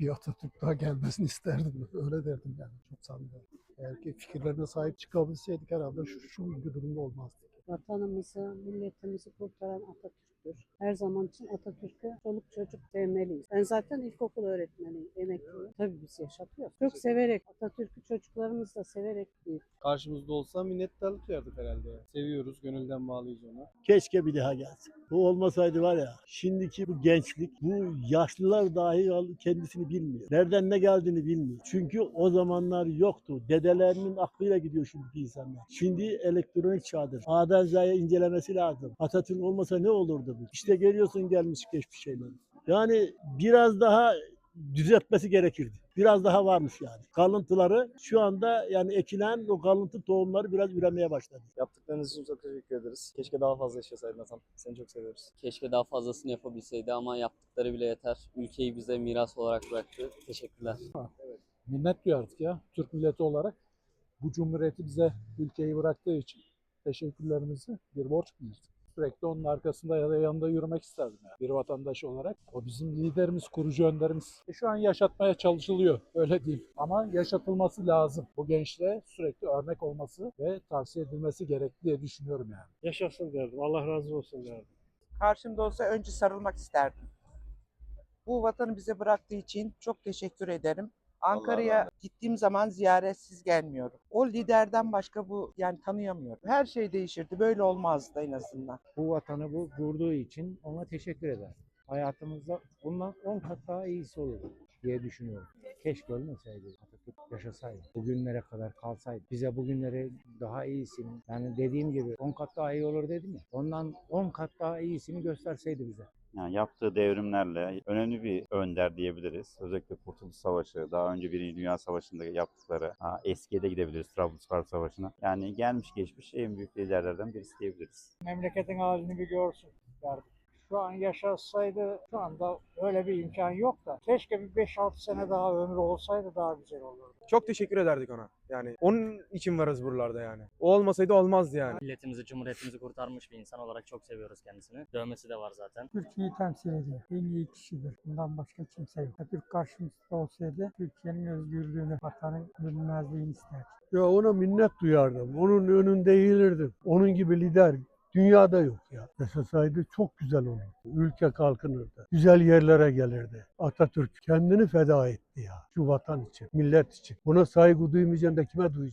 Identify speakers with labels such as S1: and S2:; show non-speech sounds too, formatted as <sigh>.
S1: bir Atatürk daha gelmesini isterdim. <laughs> Öyle derdim yani. Çok sanmıyorum. Eğer ki fikirlerine sahip çıkabilseydik herhalde şu, şu bir durumda olmazdık.
S2: Vatanımızı, milletimizi kurtaran Atatürk'tür. Her zaman için Atatürk'ü çoluk çocuk sevmeliyiz. Ben zaten ilkokul öğretmeniyim, emekliyim. Tabii biz yaşatıyoruz. Çok severek, Atatürk'ü çocuklarımız da severek büyüdük.
S3: Karşımızda olsa minnettarlık duyardık herhalde. Seviyoruz, gönülden bağlıyız ona.
S4: Keşke bir daha gelsin. Bu olmasaydı var ya şimdiki bu gençlik, bu yaşlılar dahi kendisini bilmiyor. Nereden ne geldiğini bilmiyor. Çünkü o zamanlar yoktu. Dedelerinin aklıyla gidiyor şimdiki insanlar. Şimdi elektronik çağdır. A'dan Z'ye incelemesi lazım. Atatürk olmasa ne olurdu bu? İşte görüyorsun gelmiş geçmiş şeyleri. Yani biraz daha düzeltmesi gerekirdi. Biraz daha varmış yani. Kalıntıları şu anda yani ekilen o kalıntı tohumları biraz üremeye başladı.
S5: Yaptıklarınız için çok teşekkür ederiz. Keşke daha fazla yaşasaydın Hasan. Seni çok seviyoruz.
S6: Keşke daha fazlasını yapabilseydi ama yaptıkları bile yeter. Ülkeyi bize miras olarak bıraktı. Teşekkürler.
S7: minnet duyardık ya Türk milleti olarak. Bu cumhuriyeti bize ülkeyi bıraktığı için teşekkürlerimizi bir borç bilirdik. Sürekli onun arkasında ya da yanında yürümek isterdim yani bir vatandaş olarak. O bizim liderimiz, kurucu önderimiz. E şu an yaşatmaya çalışılıyor öyle diyeyim. Ama yaşatılması lazım. Bu gençliğe sürekli örnek olması ve tavsiye edilmesi gerekli diye düşünüyorum yani.
S8: Yaşasın derdim. Allah razı olsun derdim.
S9: karşımda olsa önce sarılmak isterdim. Bu vatanı bize bıraktığı için çok teşekkür ederim. Ankara'ya gittiğim zaman ziyaretsiz gelmiyorum. O liderden başka bu yani tanıyamıyorum. Her şey değişirdi. Böyle olmazdı en azından.
S8: Bu vatanı bu kurduğu için ona teşekkür eder. Hayatımızda bundan 10 kat daha iyisi olurdu diye düşünüyorum. Keşke ölmeseydi Atatürk yaşasaydı. Bugünlere kadar kalsaydı. Bize bugünleri daha iyisini yani dediğim gibi 10 kat daha iyi olur dedim ya. Ondan 10 kat daha iyisini gösterseydi bize.
S10: Yani yaptığı devrimlerle önemli bir önder diyebiliriz. Özellikle Kurtuluş Savaşı, daha önce Birinci Dünya Savaşı'nda yaptıkları, eskiye de gidebiliriz Trablusgarp Savaşı'na. Yani gelmiş geçmiş en büyük liderlerden birisi diyebiliriz.
S8: Memleketin halini bir görsün derdim. Şu an yaşasaydı şu anda öyle bir imkan yok da keşke bir 5-6 sene daha ömrü olsaydı daha güzel olurdu.
S5: Çok teşekkür ederdik ona. Yani onun için varız buralarda yani. O olmasaydı olmazdı yani.
S6: Milletimizi, cumhuriyetimizi kurtarmış bir insan olarak çok seviyoruz kendisini. Dövmesi de var zaten.
S8: Türkiye'yi temsil ediyor. En iyi kişidir. Bundan başka kimse yok. Türk karşımızda olsaydı Türkiye'nin özgürlüğünü, vatanın bölünmezliğini isterdi.
S1: Ya ona minnet duyardım. Onun önünde eğilirdim. Onun gibi lider dünyada yok ya. Yaşasaydı çok güzel olurdu. Ülke kalkınırdı. Güzel yerlere gelirdi. Atatürk kendini feda etti ya. Şu vatan için, millet için. Buna saygı duymayacaksın da kime duyacaksın?